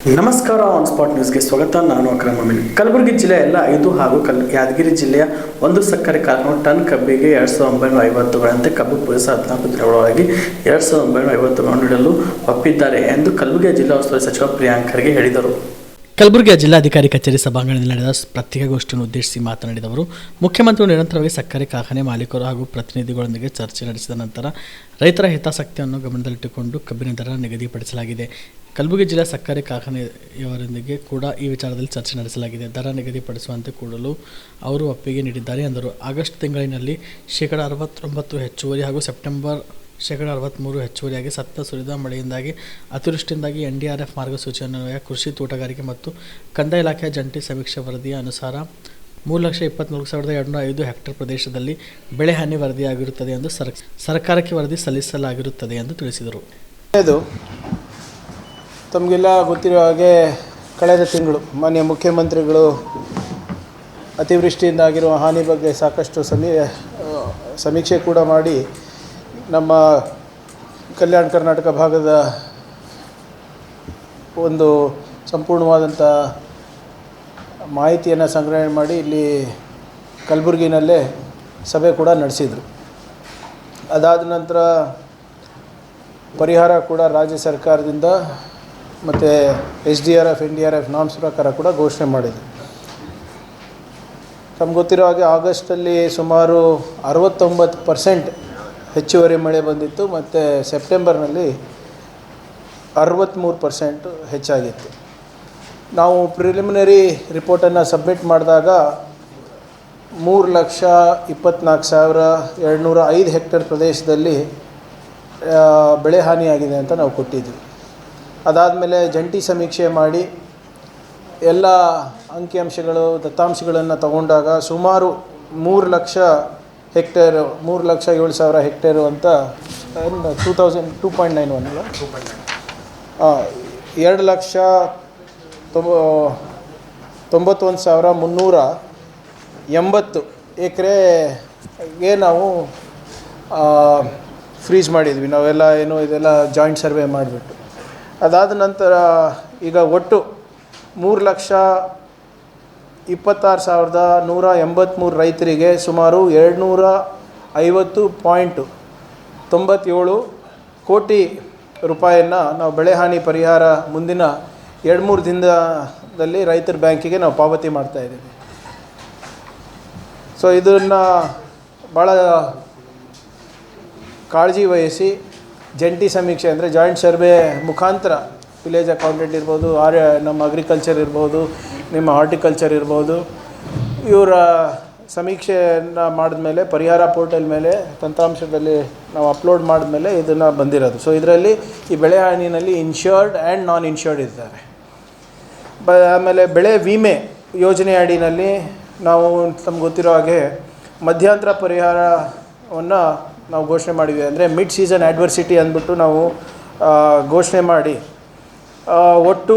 ನಮಸ್ಕಾರ on spot ನ್ಯೂಸ್ಗೆ ಸ್ವಾಗತ. ನಾನು ಅಕ್ರಮ ಮೀನ್ ಕಲಬುರಗಿ ಜಿಲ್ಲೆಯ ಎಲ್ಲ ಐದು ಹಾಗೂ ಕಲ್ ಯಾದಗಿರಿ ಜಿಲ್ಲೆಯ ಒಂದು ಸಕ್ಕರೆ ಕಾರ್ಖಾನೆ ಟನ್ ಕಬ್ಬಿಗೆ ಎರಡು ಸಾವಿರದ ಒಂಬೈನೂರ ಐವತ್ತುಗಳಂತೆ ಕಬ್ಬು ಪೊಲೀಸ್ ಹದಿನಾಲ್ಕು ದಿನಗಳೊಳಗೆ ಎರಡು ಸಾವಿರದ ಒಂಬೈನೂರ ಐವತ್ತುಗಳನ್ನು ಒಪ್ಪಿದ್ದಾರೆ ಎಂದು ಕಲಬುರಗಿ ಜಿಲ್ಲಾ ಉಸ್ತುವಾರಿ ಸಚಿವ ಪ್ರಿಯಾಂಕರ್ಗೆ ಹೇಳಿದರು. ಕಲಬುರಗಿಯ ಜಿಲ್ಲಾಧಿಕಾರಿ ಕಚೇರಿ ಸಭಾಂಗಣದಲ್ಲಿ ನಡೆದ ಪತ್ರಿಕಾಗೋಷ್ಠಿಯನ್ನು ಉದ್ದೇಶಿಸಿ ಮಾತನಾಡಿದ ಅವರು ಮುಖ್ಯಮಂತ್ರಿಗಳು ನಿರಂತರವಾಗಿ ಸಕ್ಕರೆ ಕಾರ್ಖಾನೆ ಮಾಲೀಕರು ಹಾಗೂ ಪ್ರತಿನಿಧಿಗಳೊಂದಿಗೆ ಚರ್ಚೆ ನಡೆಸಿದ ನಂತರ ರೈತರ ಹಿತಾಸಕ್ತಿಯನ್ನು ಗಮನದಲ್ಲಿಟ್ಟುಕೊಂಡು ಕಬ್ಬಿನ ದರ ನಿಗದಿಪಡಿಸಲಾಗಿದೆ. ಕಲಬುರಗಿ ಜಿಲ್ಲಾ ಸಕ್ಕರೆ ಕಾರ್ಖಾನೆಯವರೊಂದಿಗೆ ಕೂಡ ಈ ವಿಚಾರದಲ್ಲಿ ಚರ್ಚೆ ನಡೆಸಲಾಗಿದೆ. ದರ ನಿಗದಿಪಡಿಸುವಂತೆ ಕೂಡಲು ಅವರು ಒಪ್ಪಿಗೆ ನೀಡಿದ್ದಾರೆ ಎಂದರು. ಆಗಸ್ಟ್ ತಿಂಗಳಿನಲ್ಲಿ ಶೇಕಡ ಅರವತ್ತೊಂಬತ್ತು ಹೆಚ್ಚುವರಿ ಹಾಗೂ ಸೆಪ್ಟೆಂಬರ್ ಶೇಕಡ ಅರವತ್ತ್ಮೂರು ಹೆಚ್ಚುವರಿಯಾಗಿ ಸತ್ತ ಸುರಿದ ಮಳೆಯಿಂದಾಗಿ, ಅತಿವೃಷ್ಟಿಯಿಂದಾಗಿ ಎನ್ ಡಿ ಆರ್ ಎಫ್ ಮಾರ್ಗಸೂಚಿಯನ್ನು ಕೃಷಿ ತೋಟಗಾರಿಕೆ ಮತ್ತು ಕಂದಾಯ ಇಲಾಖೆಯ ಜಂಟಿ ಸಮೀಕ್ಷೆ ವರದಿಯ ಅನುಸಾರ ಮೂರು ಲಕ್ಷ ಇಪ್ಪತ್ತ್ನಾಲ್ಕು ಸಾವಿರದ ಎರಡುನೂರ ಐದು ಹೆಕ್ಟೇರ್ ಪ್ರದೇಶದಲ್ಲಿ ಬೆಳೆ ಹಾನಿ ವರದಿಯಾಗಿರುತ್ತದೆ ಎಂದು ಸರ್, ಸರ್ಕಾರಕ್ಕೆ ವರದಿ ಸಲ್ಲಿಸಲಾಗಿರುತ್ತದೆ ಎಂದು ತಿಳಿಸಿದರು. ತಮಗೆಲ್ಲ ಗೊತ್ತಿರೋ ಹಾಗೆ ಕಳೆದ ತಿಂಗಳು ಮಾನ್ಯ ಮುಖ್ಯಮಂತ್ರಿಗಳು ಅತಿವೃಷ್ಟಿಯಿಂದಾಗಿರುವ ಹಾನಿ ಬಗ್ಗೆ ಸಾಕಷ್ಟು ಸಮೀ, ಸಮೀಕ್ಷೆ ಕೂಡ ಮಾಡಿ ನಮ್ಮ ಕಲ್ಯಾಣ ಕರ್ನಾಟಕ ಭಾಗದ ಒಂದು ಸಂಪೂರ್ಣವಾದಂಥ ಮಾಹಿತಿಯನ್ನು ಸಂಗ್ರಹಣೆ ಮಾಡಿ ಇಲ್ಲಿ ಕಲಬುರಗಿನಲ್ಲೇ ಸಭೆ ಕೂಡ ನಡೆಸಿದರು. ಅದಾದ ನಂತರ ಪರಿಹಾರ ಕೂಡ ರಾಜ್ಯ ಸರ್ಕಾರದಿಂದ ಮತ್ತು S D R F, N D R F norms ಪ್ರಕಾರ ಕೂಡ ಘೋಷಣೆ ಮಾಡಿದೆ ತಮ್ಗೆ ಗೊತ್ತಿರೋ ಹಾಗೆ ಆಗಸ್ಟಲ್ಲಿ ಸುಮಾರು ಅರವತ್ತೊಂಬತ್ತು ಪರ್ಸೆಂಟ್ ಹೆಚ್ಚುವರಿ ಮಳೆ ಬಂದಿತ್ತು, ಮತ್ತು ಸೆಪ್ಟೆಂಬರ್ನಲ್ಲಿ ಅರವತ್ತ್ಮೂರು ಪರ್ಸೆಂಟು ಹೆಚ್ಚಾಗಿತ್ತು. ನಾವು ಪ್ರಿಲಿಮಿನರಿ ರಿಪೋರ್ಟನ್ನು ಸಬ್ಮಿಟ್ ಮಾಡಿದಾಗ ಮೂರು ಲಕ್ಷ ಇಪ್ಪತ್ತ್ನಾಲ್ಕು ಸಾವಿರ ಎರಡುನೂರ ಐದು ಹೆಕ್ಟೇರ್ ಪ್ರದೇಶದಲ್ಲಿ ಬೆಳೆ ಹಾನಿಯಾಗಿದೆ ಅಂತ ನಾವು ಕೊಟ್ಟಿದ್ವಿ. ಅದಾದಮೇಲೆ ಜಂಟಿ ಸಮೀಕ್ಷೆ ಮಾಡಿ ಎಲ್ಲ ಅಂಕಿಅಂಶಗಳು, ದತ್ತಾಂಶಗಳನ್ನು ತಗೊಂಡಾಗ ಸುಮಾರು ಮೂರು ಲಕ್ಷ ಹೆಕ್ಟೇರು ಮೂರು ಲಕ್ಷ ಏಳು ಸಾವಿರ ಹೆಕ್ಟೇರು ಅಂತ two thousand two point nine one ಅಲ್ಲ? ಎರಡು ಲಕ್ಷ ತೊಂಬ ತೊಂಬತ್ತೊಂದು ಸಾವಿರ ಮುನ್ನೂರ ಎಂಬತ್ತು ಎಕರೆಗೆ ನಾವು ಫ್ರೀಜ್ ಮಾಡಿದ್ವಿ. ನಾವೆಲ್ಲ ಏನು ಇದೆಲ್ಲ ಜಾಯಿಂಟ್ ಸರ್ವೆ ಮಾಡಿಬಿಟ್ಟು. ಅದಾದ ನಂತರ ಈಗ ಒಟ್ಟು ಮೂರು ಲಕ್ಷ ಇಪ್ಪತ್ತಾರು ಸಾವಿರದ ನೂರ ಎಂಬತ್ತ್ಮೂರು ರೈತರಿಗೆ ಸುಮಾರು ಎರಡುನೂರ ಐವತ್ತು ಪಾಯಿಂಟು ತೊಂಬತ್ತೇಳು ಕೋಟಿ ರೂಪಾಯಿಯನ್ನು ನಾವು ಬೆಳೆ ಹಾನಿ ಪರಿಹಾರ ಮುಂದಿನ ಎರಡು ಮೂರು ದಿನದಲ್ಲಿ ರೈತರ ಬ್ಯಾಂಕಿಗೆ ನಾವು ಪಾವತಿ ಮಾಡ್ತಾಯಿದ್ದೀವಿ ಸೊ ಇದನ್ನು ಭಾಳ ಕಾಳಜಿ ವಹಿಸಿ ಜಂಟಿ ಸಮೀಕ್ಷೆ ಅಂದರೆ ಜಾಯಿಂಟ್ ಸರ್ವೆ ಮುಖಾಂತರ ವಿಲೇಜ್ ಅಕೌಂಟೆಂಟ್ ಇರ್ಬೋದು, ಆರ್ ನಮ್ಮ ಅಗ್ರಿಕಲ್ಚರ್ ಇರ್ಬೋದು ನಿಮ್ಮ ಹಾರ್ಟಿಕಲ್ಚರ್ ಇರ್ಬೋದು, ಇವರ ಸಮೀಕ್ಷೆಯನ್ನು ಮಾಡಿದ್ಮೇಲೆ, ಪರಿಹಾರ ಪೋರ್ಟಲ್ ಮೇಲೆ, ತಂತ್ರಾಂಶದಲ್ಲಿ ನಾವು ಅಪ್ಲೋಡ್ ಮಾಡಿದ್ಮೇಲೆ ಇದನ್ನು ಬಂದಿರೋದು. ಸೊ ಇದರಲ್ಲಿ ಈ ಬೆಳೆ ಹಾನಿನಲ್ಲಿ ಇನ್ಶೂರ್ಡ್ ಆ್ಯಂಡ್ ನಾನ್ ಇನ್ಶೂರ್ಡ್ ಇದ್ದಾರೆ. ಬ, ಆಮೇಲೆ ಬೆಳೆ ವಿಮೆ ಯೋಜನೆ ಅಡಿನಲ್ಲಿ ನಾವು ತಮ್ಗೆ ಗೊತ್ತಿರೋ ಹಾಗೆ ಮಧ್ಯಂತರ ಪರಿಹಾರವನ್ನು ನಾವು ಘೋಷಣೆ ಮಾಡಿದ್ವಿ. ಅಂದರೆ ಮಿಡ್ ಸೀಸನ್ ಆ್ಯಡ್ವರ್ಸಿಟಿ ಅಂದ್ಬಿಟ್ಟು ನಾವು ಘೋಷಣೆ ಮಾಡಿ ಒಟ್ಟು